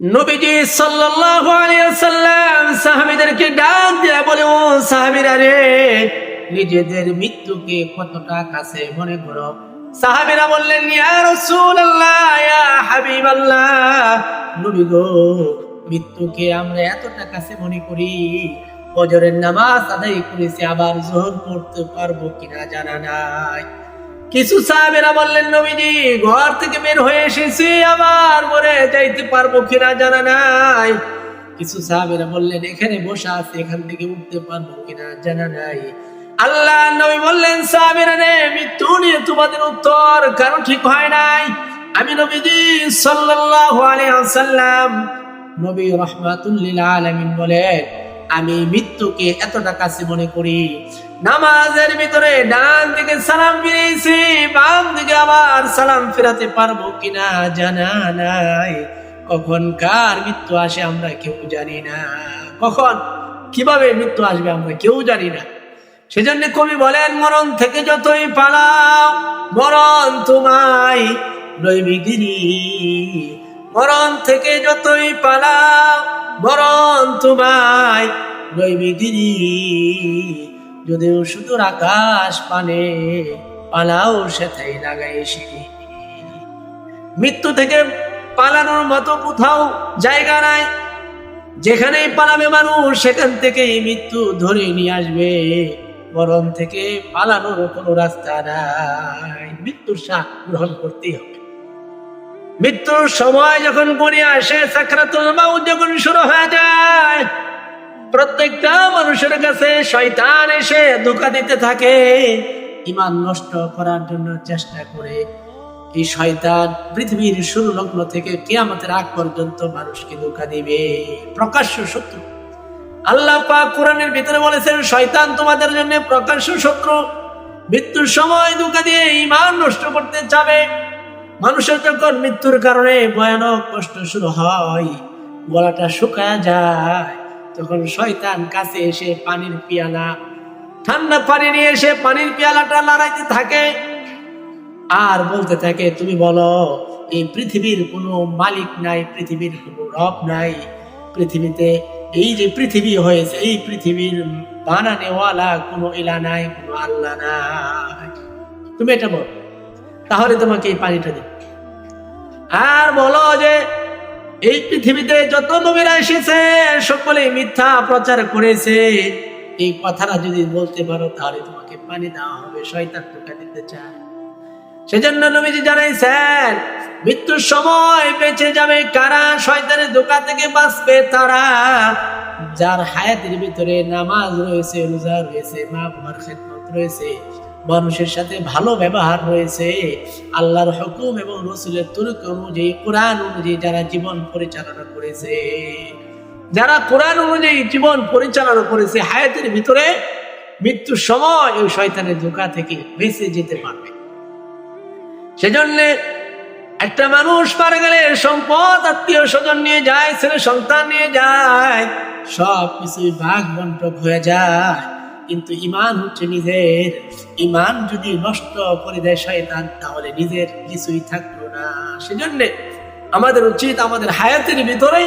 নবীজি ওয়াসাল্লাম সাহাবীদেরকে ডাক দিয়ে বলে, ও সাহাবীরা রে, নিজেদের মৃত্যুকে কতটা কাছে মনে করো? সাহাবীরা বললেন, ইয়া রাসূলুল্লাহ, ইয়া হাবিবাল্লাহ, নবী গো, মৃত্যুকে আমরা এতটা কাছে মনে করি, ফজরের নামাজ আদায় করেছি, আবার জোহর পড়তে পারব কিনা জানা নাই। কিছু সাহাবেরা বললেন, নবীজি, ঘর থেকে বের হয়ে এসেছি, আবার মরে যাইতে পারব কিনা জানা নাই। কিছু সাহাবেরা বললেন, এখানে বসে আছে, এখান থেকে উঠতে পারব কিনা জানা নাই। আল্লাহ নবী বললেন, সাহাবেরা রে, মৃত্যু নিয়ে তোমাদের উত্তর কারণ ঠিক হয় নাই। আমি নবীজি সাল্লাল্লাহু আলাইহি ওয়াসাল্লাম নবী রহমাতুল্লিল আলামিন বলেন আমি মৃত্যুকে এতটা কাছে মনে করি। নামাজের ভিতরে ডান দিকে সালাম ফিরেছি, বাম দিকে আবার সালাম ফেরাতে পারব কিনা জানা নাই। কখন কার মৃত্যু আসে আমরা কেউ জানি না। কখন, কীভাবে মৃত্যু আসবে আমরা কেউ জানি না। সেজন্য কবি বলেন, মরণ থেকে যতই পালাও, মরণ তোমায় রইবিগিরি মরণ থেকে যতই পালাও মরণ তোমায় রইবিগিরি যদিও সুদূর আকাশ পানে পালাও সেথাই লাগাই সিঁড়ি। মৃত্যু থেকে পালানোর মতো কোথাও জায়গা নাই। যেখানেই পালাবে মানুষ, সেখান থেকেই মৃত্যু ধরে নিয়ে আসবে। মরণ থেকে পালানোর কোনো রাস্তা নাই। মৃত্যুর স্বাদ গ্রহণ করতেই হবে। মৃত্যুর সময় যখন গড়িয়ে আসে যখন শুরু হয়ে যায়, প্রত্যেকটা মানুষের কাছে শয়তান এসে ধোকা দিতে থাকে। ইমান নষ্ট করার জন্য চেষ্টা করে এই শয়তান পৃথিবীর শুরু লগ্ন থেকে কিয়ামতের আগ পর্যন্ত মানুষকে ধোকা দিবে। প্রকাশ্য শত্রু। আল্লাহ পাক কোরআনের ভিতরে বলেছেন, শয়তান তোমাদের জন্য প্রকাশ্য শত্রু। মৃত্যুর সময় ধোকা দিয়ে ইমান নষ্ট করতে চাবে মানুষের যখন মৃত্যুর কারণে ভয়ানক কষ্ট শুরু হয়, গলাটা শুকায় যায়, তখন শয়তান কাছে এসে পানির পিয়ালা, ঠান্ডা পানি নিয়ে এসে পানির পিয়ালাটা লড়াইতে থাকে আর বলতে থাকে, তুমি বলো, এই পৃথিবীর কোনো মালিক নাই, পৃথিবীর কোনো রব নাই। পৃথিবীতে এই যে পৃথিবী হয়েছে, এই পৃথিবীর বানানেওয়ালা কোনো ইলা নাই, কোনো আল্লাহ নাই। তুমি এটা বলো, তাহলে তোমাকে এই পানিটা দিই আর বলো যে, এই পৃথিবীতে যত নবীরা এসেছে, সকলে মিথ্যা প্রচার করেছে। এই কথাটা যদি বলতে পারো, তাহলে তোমাকে পানি দেওয়া হবে, শয়তান টোকা দিতে চায়। সেজন্য নবীজি জানাইছেন, মৃত্যুর সময় বেঁচে যাবে কারা? শয়তানের দোকা থেকে বাঁচবে তারা। যার হায়াতের ভিতরে নামাজ রয়েছে, রোজা রয়েছে মা বাবার খেদমত রয়েছে। মানুষের সাথে ভালো ব্যবহার রয়েছে আল্লাহর হুকুম এবং রসুলের তুরুক অনুযায়ী, কোরআন অনুযায়ী যারা জীবন পরিচালনা করেছে, যারা কোরআন অনুযায়ী জীবন পরিচালনা করেছে, হায়াতের ভিতরে মৃত্যুর সময় ওই শয়তানের ধোকা থেকে বেঁচে যেতে পারবে। সেজন্য একটা মানুষ মারা গেলে সম্পদ, আত্মীয় স্বজন নিয়ে যায়, ছেলে সন্তান নিয়ে যায় সব কিছুই ভাগ বন্টক হয়ে যায়। কিন্তু ইমান হচ্ছে নিজের। ইমান যদি নষ্ট করে দেয় শয়তান, তাহলে নিজের কিছুই থাকল না। সেজন্য আমাদের উচিত আমাদের হায়াতের ভিতরে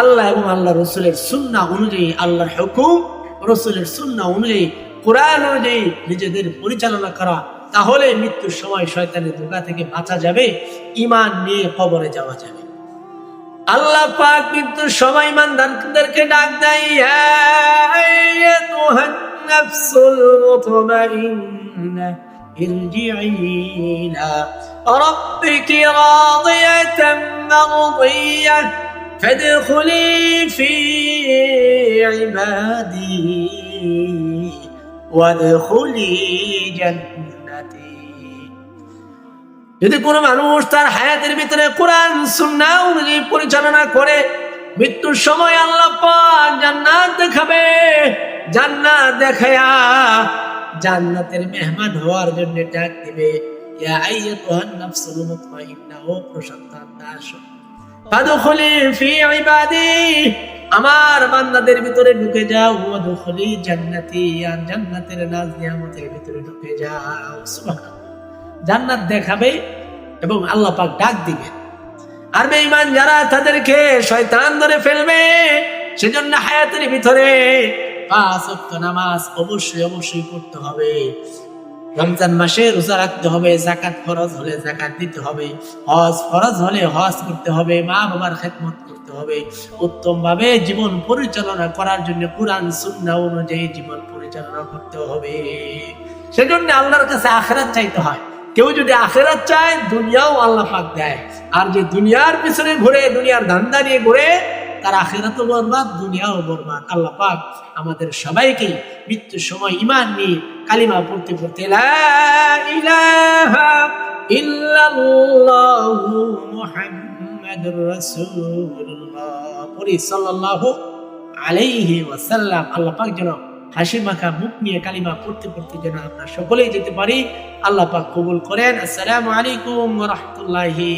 আল্লাহ এবং আল্লাহ রসুলের সুন্না অনুযায়ী, আল্লাহর হুকুম, রসুলের সুন্না অনুযায়ী, কোরআন অনুযায়ী নিজেদের পরিচালনা করা। তাহলে মৃত্যুর সময় শয়তানের ধোকা থেকে বাঁচা যাবে ইমান নিয়ে কবরে যাওয়া যাবে। আল্লাহ পাক মৃত্যুর সময় ইমানদারদেরকে ডাক দেয় "ইয়া আইয়াতুহান নাফসুল মুতমাইন্না ارجعي إلى ربك راضية مرضية فادخلي في عبادي وادخلي جنتي যদি কোনো মানুষ তার হায়াতের ভিতরে কোরআন সুন্না অনুযায়ী পরিচালনা করে, মৃত্যুর সময় আল্লাহ জান্নাত দেখাবে, জান্নাত দেখায়া জান্নাতের মেহমান হওয়ার জন্য ডাক দিবে ও আমার বান্দাদের ভিতরে ঢুকে যাও জান্নাতি আর জান্নাতের নাজ নিয়ামতের ভিতরে ঢুকে যাও। জান্নাত দেখাবে এবং আল্লাহ পাক ডাক দিবে। আর বেঈমান যারা তাদেরকে শয়তান ধরে ফেলবে, সেজন্য হায়াতের ভিতরে পাঁচ ওয়াক্ত নামাজ অবশ্যই অবশ্যই পড়তে হবে। রমজান মাসে রোজা রাখতে হবে জাকাত ফরজ হলে জাকাত দিতে হবে, হজ ফরজ হলে হজ করতে হবে, মা বাবার খেদমত করতে হবে। উত্তম ভাবে জীবন পরিচালনা করার জন্য কোরআন, সুন্নাহ অনুযায়ী জীবন পরিচালনা করতে হবে। সেজন্য আল্লাহর কাছে আখরাত চাইতে হয়। কেউ যদি আখেরাত চায়, দুনিয়াও আল্লাহ পাক দেয়। আর যে দুনিয়ার পিছনে ঘুরে, দুনিয়ার ধান্দা নিয়ে ঘুরে, তার আখেরাতও বরবাদ, দুনিয়াও বরবাদ। আল্লাহ পাক আমাদের সবাইকে মৃত্যুর সময় ইমান নিয়ে কালিমা পড়তে পড়তে আলাইহি ওয়াসাল্লাম। আল্লাহ পাক যেন হাসি মাখা মুখ নিয়ে কালিমা পড়তে পড়তে যেন আমরা সকলেই যেতে পারি, আল্লাহ পাক কবুল করেন। আসসালামু আলাইকুম রহমতুল্লাহি